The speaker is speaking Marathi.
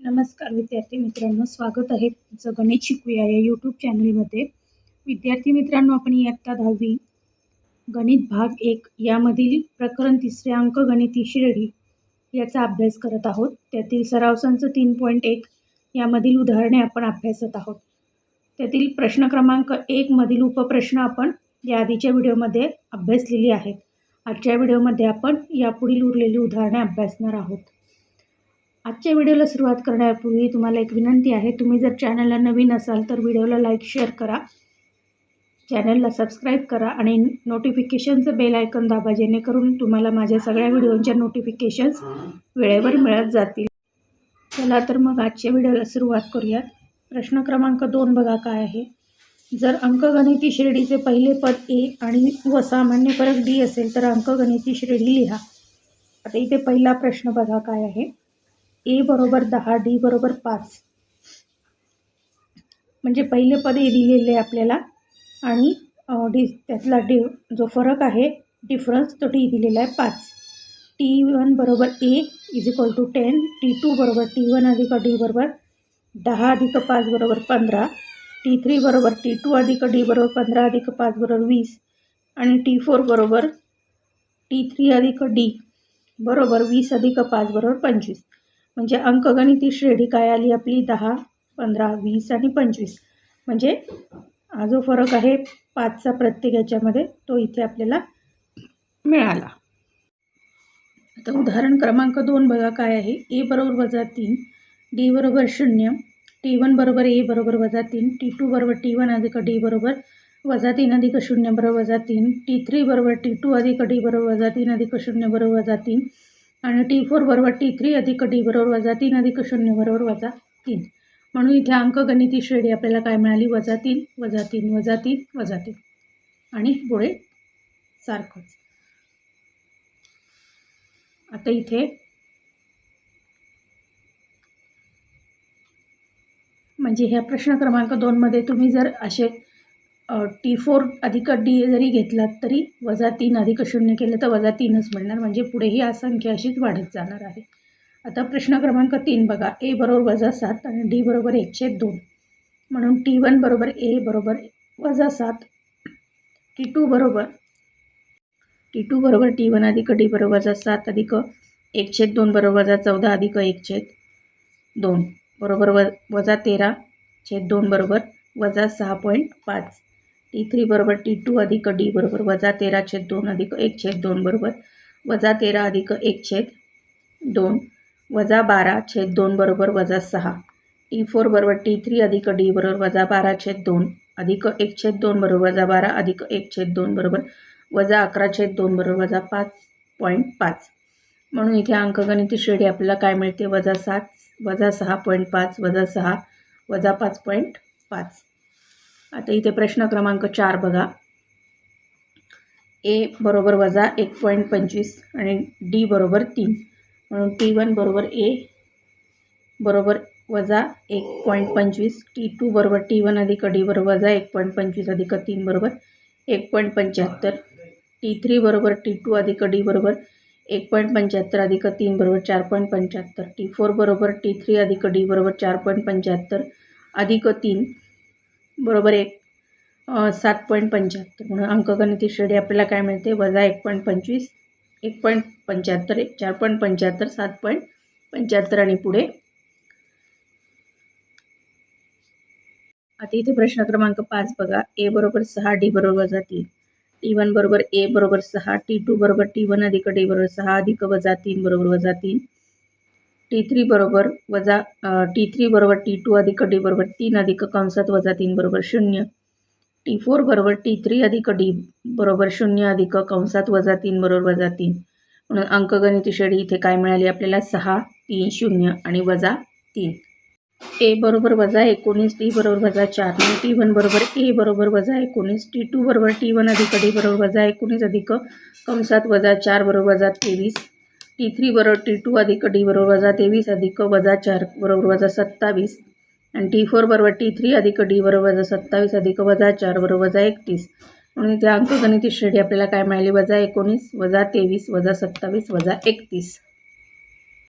नमस्कार विद्यार्थी मित्रांनो स्वागत आहे तुमचं गणित शिकूया या यूट्यूब चॅनलमध्ये विद्यार्थी मित्रांनो आपण इयत्ता दहावी. गणित भाग एक यामधील प्रकरण तिसरे अंक गणिती श्रेणी याचा अभ्यास करत आहोत. त्यातील सराव संच तीन पॉईंट एक यामधील उदाहरणे आपण अभ्यासत आहोत. त्यातील प्रश्न क्रमांक एकमधील उपप्रश्न आपण या आधीच्या व्हिडिओमध्ये अभ्यासलेली आहेत. आजच्या व्हिडिओमध्ये आपण यापुढील उरलेली उदाहरणे अभ्यासणार आहोत. आजच्या व्हिडिओला सुरुवात करण्यापूर्वी तुम्हाला एक विनंती आहे. तुम्ही जर चॅनलला नवीन असाल तर व्हिडिओला लाईक शेअर करा. चॅनलला सबस्क्राईब करा आणि नोटिफिकेशनचं बेल आयकन दाबा जेणेकरून तुम्हाला माझ्या सगळ्या व्हिडिओंच्या नोटिफिकेशन्स वेळेवर मिळत जातील. चला तर मग आजच्या व्हिडिओला सुरुवात करूयात. प्रश्न क्रमांक दोन बघा काय आहे. जर अंकगणिती श्रेणीचे पहिले पद ए आणि व सामान्य फरक डी असेल तर अंकगणिती श्रेणी लिहा. आता इथे पहिला प्रश्न बघा काय आहे. ए बरोबर दहा डी बरोबर पाच. म्हणजे पहिले पद ए दिलेले आहे आपल्याला. आणि डी त्यातला डी जो फरक आहे डिफरन्स तो टी दिलेला आहे पाच. टी वन बरोबर A is equal to ten T two बरोबर टी वन अधिक डी बरोबर दहा अधिक पाच बरोबर पंधरा टी थ्री बरोबर टी टू अधिक डी बरोबर पंधरा अधिक पाच बरोबर वीस आणि टी फोर बरोबर टी थ्री अधिक डी बरोबर वीस अधिक पाच बरोबर पंचवीस. म्हणजे अंकगणिती श्रेणी काय आली आपली? दहा पंधरा वीस आणि पंचवीस. म्हणजे हा जो फरक आहे पाचचा प्रत्येक याच्यामध्ये तो इथे आपल्याला मिळाला. आता उदाहरण क्रमांक दोन बघा काय आहे. ए बरोबर वजा तीन डी बरोबर शून्य टी वन बरोबर ए बरोबर वजा तीन टी टू बरोबर टी वन अधिक डी बरोबर वजा तीन अधिक शून्य बरोबर वजा तीन टी थ्री बरोबर टी टू अधिक डी बरोबर वजा तीन अधिक शून्य बरोबर वजा तीन आणि टी फोर बरोबर टी थ्री अधिक डी बरोबर वजा तीन अधिक शून्य बरोबर वजा तीन. म्हणून इथे अंकगणिती श्रेणी आपल्याला काय मिळाली? वजा तीन वजा तीन वजा तीन वजा तीन. आणि पुढे सारखंच. आता इथे म्हणजे ह्या प्रश्न क्रमांक दोनमध्ये तुम्ही जर असे टी फोर अधिक डी जरी घेतलात तरी वजा तीन अधिक शून्य केलं तर वजा तीनच मिळणार. म्हणजे पुढे ही असंख्या अशीच वाढत जाणार आहे. आता प्रश्न क्रमांक तीन बघा. ए बरोबर वजा सात आणि डी बरोबर एकशे दोन. म्हणून टी वन बरोबर ए बरोबर वजा सात. टी टू बरोबर टी टू बरोबर टी वन अधिक डी बरोबर वजा सात अधिक एकशेद दोन बरोबर वजा चौदा अधिक एकशेद दोन. बरोबर व वजा तेरा छेद दोन बरोबर वजा सहा पॉईंट पाच. टी थ्री बरोबर टी टू अधिक डी बरोबर वजा तेरा छेद दोन अधिक एक छेद दोन बरोबर वजा तेरा अधिक एक छेद दोन वजा बारा छेद दोन बरोबर वजा सहा. टी फोर बरोबर टी थ्री अधिक डी बरोबर वजा बारा छेद दोन अधिक एक छेद दोन बरोबर वजा बारा अधिक एक छेद दोन बरोबर वजा अकरा छेद दोन बरोबर वजा पाच पॉईंट पाच. म्हणून इथे अंकगणिती श्रेणी आपल्याला काय मिळते? वजा सात वजा सहा पॉईंट पाच वजा सहा वजा पाच पॉईंट पाच. आता इथे प्रश्न क्रमांक चार बघा. ए बरोबर वजा एक पॉईंट पंचवीस आणि डी बरोबर तीन. म्हणून टी वन बरोबर ए बरोबर वजा एक पॉईंट पंचवीस. टी टू बरोबर टी वन अधिक डी बरोबर वजा एक पॉईंट पंचवीस अधिक तीन बरोबर एक पॉईंट पंच्याहत्तर. टी थ्री बरोबर टी टू अधिक डी बरोबर एक पॉईंट पंच्याहत्तर अधिक तीन बरोबर चार पॉईंट पंच्याहत्तर. टी फोर बरोबर टी थ्री अधिक डी बरोबर चार पॉईंट पंच्याहत्तर अधिक तीन. बरोबर एक सात पॉईंट पंच्याहत्तर. म्हणून अंकगणिती श्रेणी आपल्याला काय मिळते? वजा एक पॉईंट पंचवीस एक पॉईंट पंच्याहत्तर एक चार पॉईंट पंच्याहत्तर सात पॉईंट पंच्याहत्तर आणि पुढे. आता इथे प्रश्न क्रमांक पाच बघा. ए बरोबर सहा डी बरोबर वजा तीन. टी वन बरोबर ए बरोबर सहा टी टू बरोबर टी वन अधिक डी बरोबर सहा अधिक वजा तीन बरोबर वजा तीन. टी थ्री बरोबर वजा टी थ्री बरोबर टी टू अधिक डी बरोबर तीन अधिक कंसात वजा तीन बरोबर शून्य. टी फोर बरोबर टी थ्री अधिक डी बरोबर शून्य अधिक कंसात वजा तीन बरोबर वजा तीन. म्हणून अंकगणित श्रेणी इथे काय मिळाली? आपल्याला सहा तीन शून्य आणि वजा तीन. ए बरोबर वजा एकोणीस टी बरोबर वजा चार. आणि टी वन बरोबर ए बरोबर वजा एकोणीस टी टू बरोबर टी वन अधिक डी बरोबर वजा एकोणीस अधिक कंसात वजा चार बरोबर वजा तेवीस. टी थ्री बरोबर टी टू अधिक डी बरोबर वजा तेवीस अधिक वजा चार बरोबर वजा सत्तावीस. आणि टी फोर बरोबर टी थ्री अधिक डी बरोबर वजा सत्तावीस अधिक वजा चार बरोबर वजा एकतीस. म्हणून इथे अंकगणिती श्रेणी आपल्याला काय मिळाली? वजा एकोणीस वजा तेवीस वजा सत्तावीस वजा एकतीस.